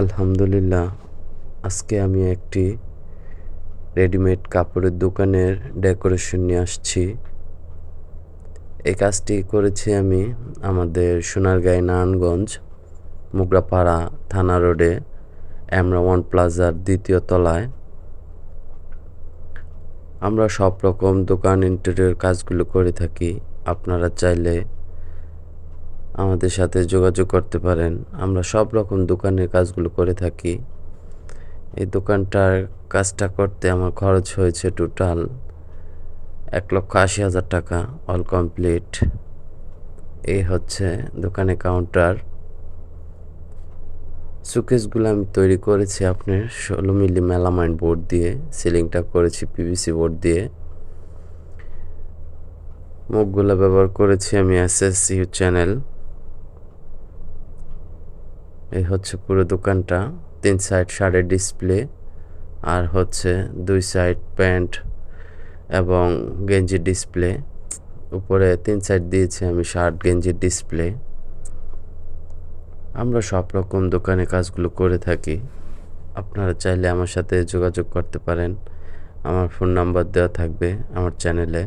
আলহামদুলিল্লাহ, আজকে আমি একটি রেডিমেড কাপড়ের দোকানের ডেকোরেশন নিয়ে আসছি। এই কাজটি করেছি আমি আমাদের সোনারগাঁয় নারায়ণগঞ্জ, মুগরাপাড়া থানা রোডে অ্যামরা ওয়ান প্লাজার দ্বিতীয় তলায়। আমরা সব রকম দোকান ইন্টেরিয়র কাজগুলো করে থাকি। আপনারা চাইলে আমাদের সাথে যোগাযোগ করতে পারেন। আমরা সব রকম দোকানের কাজগুলো করে থাকি। এই দোকানটার কাজটা করতে আমার খরচ হয়েছে টোটাল এক লক্ষ আশি হাজার টাকা অল কমপ্লিট এই হচ্ছে দোকানে কাউন্টার সুকেসগুলো আমি তৈরি করেছি আপনার ষোলো মিলি মেলামাইন বোর্ড দিয়ে সিলিংটা করেছি পিভিসি বোর্ড দিয়ে। মুখগুলো ব্যবহার করেছি আমি এস এস ইউ চ্যানেল এই হচ্ছে পুরো দোকানটা। তিন সাইড শাড়ির ডিসপ্লে আর হচ্ছে দুই সাইড প্যান্ট এবং গেঞ্জির ডিসপ্লে উপরে তিন সাইড দিয়েছি আমি শার্ট, গেঞ্জির ডিসপ্লে আমরা সব রকম দোকানে কাজগুলো করে থাকি। আপনারা চাইলে আমার সাথে যোগাযোগ করতে পারেন। আমার ফোন নাম্বার দেওয়া থাকবে আমার চ্যানেলে